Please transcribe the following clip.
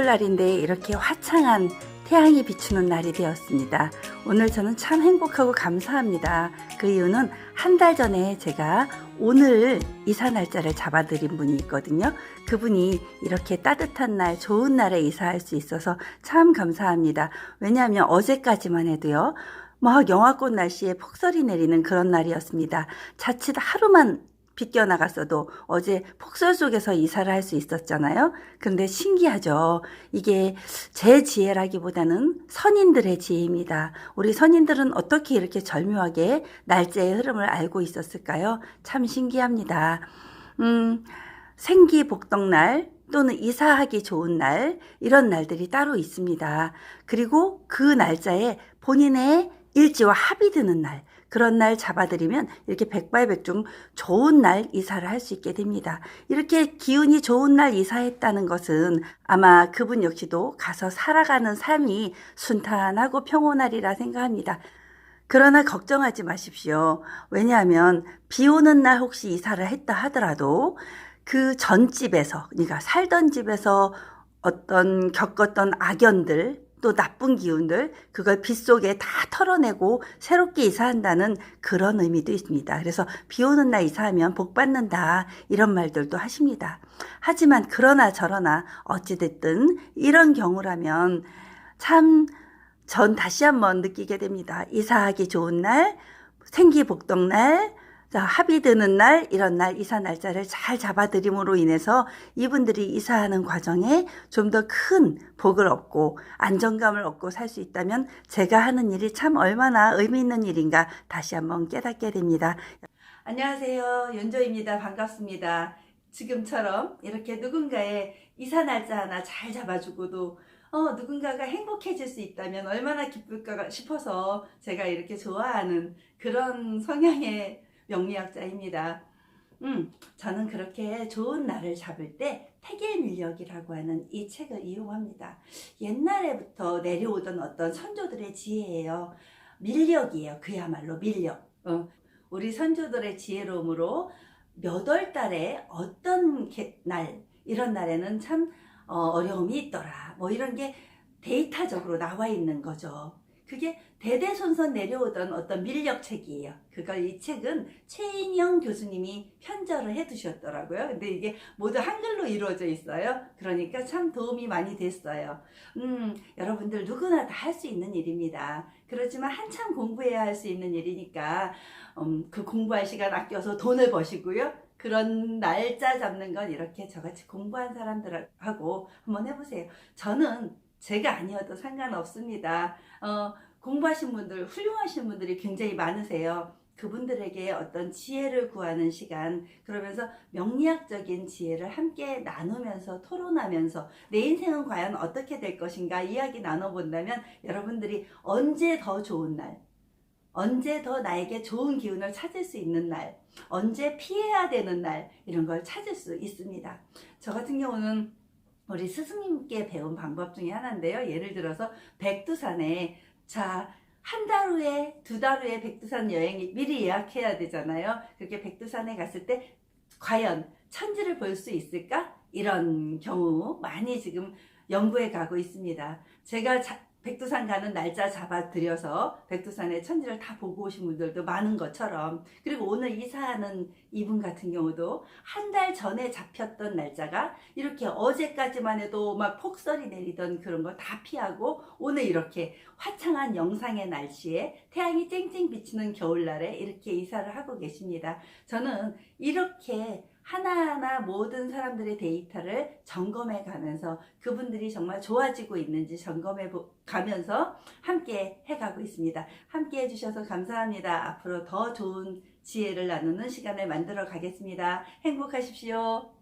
겨울날인데 이렇게 화창한 태양이 비추는 날이 되었습니다. 오늘 저는 참 행복하고 감사합니다. 그 이유는 한 달 전에 제가 오늘 이사 날짜를 잡아드린 분이 있거든요. 그분이 이렇게 따뜻한 날, 좋은 날에 이사할 수 있어서 참 감사합니다. 왜냐하면 어제까지만 해도요. 막 영하권 날씨에 폭설이 내리는 그런 날이었습니다. 자칫 하루만 빗겨나갔어도 어제 폭설 속에서 이사를 할 수 있었잖아요. 근데 신기하죠. 이게 제 지혜라기보다는 선인들의 지혜입니다. 우리 선인들은 어떻게 이렇게 절묘하게 날짜의 흐름을 알고 있었을까요? 참 신기합니다. 음, 생기 복덕날 또는 이사하기 좋은 날 이런 날들이 따로 있습니다. 그리고 그 날짜에 본인의 일지와 합이 드는 날 그런 날 잡아드리면 이렇게 백발백중 좋은 날 이사를 할 수 있게 됩니다. 이렇게 기운이 좋은 날 이사했다는 것은 아마 그분 역시도 가서 살아가는 삶이 순탄하고 평온하리라 생각합니다. 그러나 걱정하지 마십시오. 왜냐하면 비 오는 날 혹시 이사를 했다 하더라도 그 전집에서, 그러니까 살던 집에서 어떤 겪었던 악연들, 또 나쁜 기운들, 그걸 빗 속에 다 털어내고 새롭게 이사한다는 그런 의미도 있습니다. 그래서 비 오는 날 이사하면 복 받는다, 이런 말들도 하십니다. 하지만 그러나 저러나 어찌됐든 이런 경우라면 참 전 다시 한번 느끼게 됩니다. 이사하기 좋은 날, 생기 복덕 날, 자, 합의 드는 날, 이런 날, 이사 날짜를 잘 잡아드림으로 인해서 이분들이 이사하는 과정에 좀 더 큰 복을 얻고 안정감을 얻고 살 수 있다면 제가 하는 일이 참 얼마나 의미 있는 일인가 다시 한번 깨닫게 됩니다. 안녕하세요. 연조입니다. 반갑습니다. 지금처럼 이렇게 누군가의 이사 날짜 하나 잘 잡아주고도 어, 누군가가 행복해질 수 있다면 얼마나 기쁠까 싶어서 제가 이렇게 좋아하는 그런 성향의 명리학자입니다. 음, 저는 그렇게 좋은 날을 잡을 때 태길밀력이라고 하는 이 책을 이용합니다. 옛날에부터 내려오던 어떤 선조들의 지혜예요. 밀력이에요. 그야말로 밀력. 어, 우리 선조들의 지혜로움으로 몇 월 달에 어떤 게- 날, 이런 날에는 참 어, 어려움이 있더라. 뭐 이런 게 데이터적으로 나와 있는 거죠. 그게 대대손손 내려오던 어떤 밀력책이에요. 그걸 이 책은 최인영 교수님이 편절을 해 두셨더라고요. 근데 이게 모두 한글로 이루어져 있어요. 그러니까 참 도움이 많이 됐어요. 음, 여러분들 누구나 다 할 수 있는 일입니다. 그렇지만 한참 공부해야 할 수 있는 일이니까 음, 그 공부할 시간 아껴서 돈을 버시고요. 그런 날짜 잡는 건 이렇게 저같이 공부한 사람들하고 한번 해보세요. 저는 제가 아니어도 상관없습니다. 어, 공부하신 분들, 훌륭하신 분들이 굉장히 많으세요. 그분들에게 어떤 지혜를 구하는 시간, 그러면서 명리학적인 지혜를 함께 나누면서 토론하면서 내 인생은 과연 어떻게 될 것인가 이야기 나눠본다면 여러분들이 언제 더 좋은 날, 언제 더 나에게 좋은 기운을 찾을 수 있는 날, 언제 피해야 되는 날, 이런 걸 찾을 수 있습니다. 저 같은 경우는 우리 스승님께 배운 방법 중에 하나인데요. 예를 들어서 백두산에 자, 한 달 후에, 두 달 후에 백두산 여행이 미리 예약해야 되잖아요. 그렇게 백두산에 갔을 때 과연 천지를 볼 수 있을까? 이런 경우 많이 지금 연구해 가고 있습니다. 제가 자- 백두산 가는 날짜 잡아드려서 백두산의 천지를 다 보고 오신 분들도 많은 것처럼 그리고 오늘 이사하는 이분 같은 경우도 한 달 전에 잡혔던 날짜가 이렇게 어제까지만 해도 막 폭설이 내리던 그런 거 다 피하고 오늘 이렇게 화창한 영상의 날씨에 태양이 쨍쨍 비치는 겨울날에 이렇게 이사를 하고 계십니다. 저는 이렇게 하나하나 모든 사람들의 데이터를 점검해 가면서 그분들이 정말 좋아지고 있는지 점검해 보- 가면서 함께 해가고 있습니다. 함께 해주셔서 감사합니다. 앞으로 더 좋은 지혜를 나누는 시간을 만들어 가겠습니다. 행복하십시오.